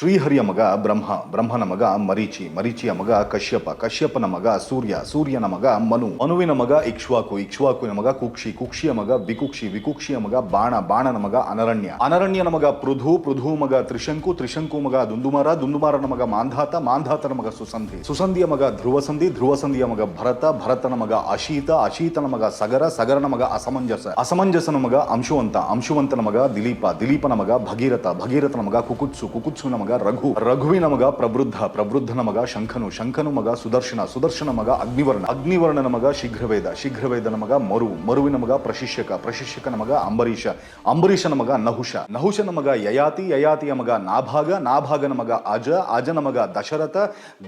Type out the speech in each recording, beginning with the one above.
ಶ್ರೀಹರಿಯ ಮಗ ಬ್ರಹ್ಮ ಬ್ರಹ್ಮನ ಮಗ ಮರೀಚಿ ಮರೀಚಿಯ ಮಗ ಕಶ್ಯಪ ಕಶ್ಯಪನ ಮಗ ಸೂರ್ಯ ಸೂರ್ಯನ ಮಗ ಮನು ಮನುವಿನ ಮಗ ಇಕ್ಷ್ವಾಕು ಇಕ್ಷ್ವಾಕುವಿನ ಮಗ ಕುಕ್ಷಿ ಕುಕ್ಷಿಯ ಮಗ ವಿಕುಕ್ಷಿ ವಿಕುಕ್ಷಿಯ ಮಗ ಬಾಣ ಬಾಣನ ಮಗ ಅನರಣ್ಯ ಅನರಣ್ಯನ ಮಗ ಪೃಥು ಪೃಥು ಮಗ ತ್ರಿಶಂಕು ತ್ರಿಶಂಕು ಮಗ ದುಂದುಮಾರ ದುಂದುಮಾರನ ಮಗ ಮಾಂಧಾತ ಮಾಂಧಾತನ ಮಗ ಸುಸಂಧಿ ಸುಸಂಧಿಯ ಮಗ ಧ್ರುವಸಂಧಿ ಧ್ರುವಸಂಧಿಯ ಮಗ ಭರತ ಭರತನ ಮಗ ಅಶೀತ ಅಶೀತನ ಮಗ ಸಗರ ಸಗರನ ಮಗ ಅಸಮಂಜಸ ಅಸಮಂಜಸನ ಮಗ ಅಂಶುವಂತ ಅಂಶುವಂತನ ಮಗ ದಿಲೀಪ ದಿಲೀಪನ ಮಗ ಭಗೀರಥ ಭಗೀರಥನ ಮಗ ಕುಕುತ್ಸು ಕುಕುತ್ಸುವಿನ ಮಗ ರಘು. ರಘುವಿನ ಮಗ ಪ್ರಬುದ್ಧ, ಪ್ರಬುದ್ಧನ ಮಗ ಶಂಖನು. ಶಂಖನು ಮಗ ಸುದರ್ಶನ ಸುದರ್ಶನ ಮಗ ಅಗ್ನಿವರ್ಣ. ಅಗ್ನಿವರ್ಣನ ಮಗ ಶೀಘ್ರವೇದ, ಶೀಘ್ರವೇದನ ಮಗ ಮರು. ಮರುವಿನ ಮಗ ಪ್ರಶಿಷ್ಯಕ ಪ್ರಶಿಷ್ಯಕನ ಮಗ ಅಂಬರೀಷ. ಅಂಬರೀಷನ ಮಗ ನಹುಷ. ನಹುಷನ ಮಗ ಯಯಾತಿ, ಯಯಾತಿಯ ಮಗ ನಾಭಾಗ, ನಾಭಾಗನ ಮಗ ಅಜ, ಅಜನ ಮಗ ದಶರಥ,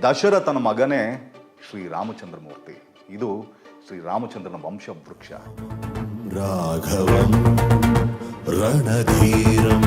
ದಶರಥನ ಮಗನೇ ಶ್ರೀರಾಮಚಂದ್ರಮೂರ್ತಿ ಇದು ಶ್ರೀರಾಮಚಂದ್ರನ ವಂಶವೃಕ್ಷ. ರಾಘವಂ, ರಣಧೀರಂ,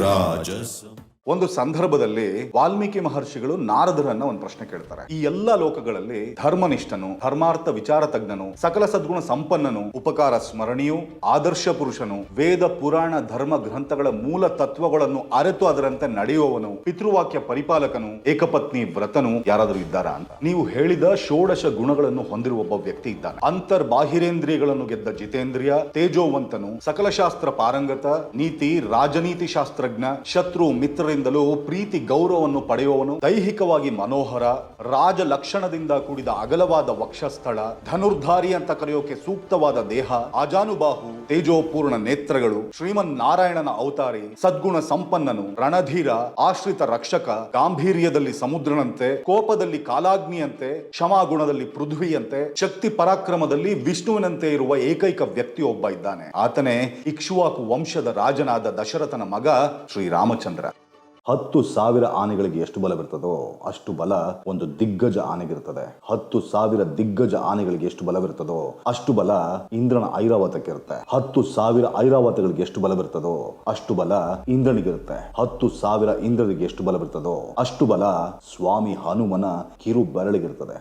ರಾಜಸ. ಒಂದು ಸಂದರ್ಭದಲ್ಲಿ ವಾಲ್ಮೀಕಿ ಮಹರ್ಷಿಗಳು ನಾರದರನ್ನ ಒಂದು ಪ್ರಶ್ನೆ ಕೇಳ್ತಾರೆ. ಈ ಎಲ್ಲಾ ಲೋಕಗಳಲ್ಲಿ ಧರ್ಮನಿಷ್ಠನು, ಧರ್ಮಾರ್ಥ ವಿಚಾರ ತಜ್ಞನು, ಸಕಲ ಸದ್ಗುಣ ಸಂಪನ್ನನು, ಉಪಕಾರ ಸ್ಮರಣೀಯು, ಆದರ್ಶ ಪುರುಷನು, ವೇದ ಪುರಾಣ ಧರ್ಮ ಗ್ರಂಥಗಳ ಮೂಲ ತತ್ವಗಳನ್ನು ಅರೆತು ಅದರಂತೆ ನಡೆಯುವವನು, ಪಿತೃವಾಕ್ಯ ಪರಿಪಾಲಕನು, ಏಕಪತ್ನಿ ವ್ರತನು ಯಾರಾದರೂ ಇದ್ದಾರಾ ಅಂತ. ನೀವು ಹೇಳಿದ ಷೋಡಶ ಗುಣಗಳನ್ನು ಹೊಂದಿರುವ ಒಬ್ಬ ವ್ಯಕ್ತಿ ಇದ್ದಾನೆ. ಅಂತರ್ ಬಾಹಿರೇಂದ್ರಿಯಗಳನ್ನು ಗೆದ್ದ ಜಿತೇಂದ್ರಿಯ, ತೇಜೋವಂತನು ಸಕಲ ಶಾಸ್ತ್ರ ಪಾರಂಗತ, ನೀತಿ ರಾಜನೀತಿ ಶಾಸ್ತ್ರಜ್ಞ, ಶತ್ರು ಮಿತ್ರರಿಂದಲೂ ಪ್ರೀತಿ ಗೌರವವನ್ನು ಪಡೆಯುವವನು, ದೈಹಿಕವಾಗಿ ಮನೋಹರ, ರಾಜ ಲಕ್ಷಣದಿಂದ ಕೂಡಿದ ಅಗಲವಾದ ವಕ್ಷಸ್ಥಳ, ಧನುರ್ಧಾರಿ ಅಂತ ಕರೆಯೋಕೆ ಸೂಕ್ತವಾದ ದೇಹ, ಅಜಾನುಬಾಹು, ತೇಜೋಪೂರ್ಣ ನೇತ್ರಗಳು ಶ್ರೀಮನ್ ನಾರಾಯಣನ ಅವತಾರಿ, ಸದ್ಗುಣ ಸಂಪನ್ನನು, ರಣಧೀರ, ಆಶ್ರಿತ ರಕ್ಷಕ, ಗಾಂಭೀರ್ಯದಲ್ಲಿ ಸಮುದ್ರನಂತೆ, ಕೋಪದಲ್ಲಿ ಕಾಲಾಗ್ನಿಯಂತೆ, ಕ್ಷಮಾಗುಣದಲ್ಲಿ ಪೃಥ್ವಿಯಂತೆ, ಶಕ್ತಿ ಪರಾಕ್ರಮದಲ್ಲಿ ವಿಷ್ಣುವಿನಂತೆ ಇರುವ ಏಕೈಕ ವ್ಯಕ್ತಿಯೊಬ್ಬ ಇದ್ದಾನೆ. ಆತನೇ ಇಕ್ಷುವಾಕು ವಂಶದ ರಾಜನಾದ ದಶರಥನ ಮಗ ಶ್ರೀರಾಮಚಂದ್ರ. ಹತ್ತು ಸಾವಿರ ಆನೆಗಳಿಗೆ ಎಷ್ಟು ಬಲ ಬರ್ತದೋ ಅಷ್ಟು ಬಲ ಒಂದು ದಿಗ್ಗಜ ಆನೆಗಿರ್ತದೆ ಹತ್ತು ಸಾವಿರ ದಿಗ್ಗಜ ಆನೆಗಳಿಗೆ ಎಷ್ಟು ಬಲವಿರ್ತದೋ ಅಷ್ಟು ಬಲ ಇಂದ್ರನ ಐರಾವತಕ್ಕೆ ಇರುತ್ತೆ. ಹತ್ತು ಸಾವಿರ ಐರಾವತಗಳಿಗೆ ಎಷ್ಟು ಬಲ ಬರ್ತದೋ ಅಷ್ಟು ಬಲ ಇಂದ್ರನಿಗಿರುತ್ತೆ ಹತ್ತು ಸಾವಿರ ಇಂದ್ರನಿಗೆ ಎಷ್ಟು ಬಲ ಬರ್ತದೋ ಅಷ್ಟು ಬಲ ಸ್ವಾಮಿ ಹನುಮನ ಕಿರು ಬೆರಳಿಗಿರ್ತದೆ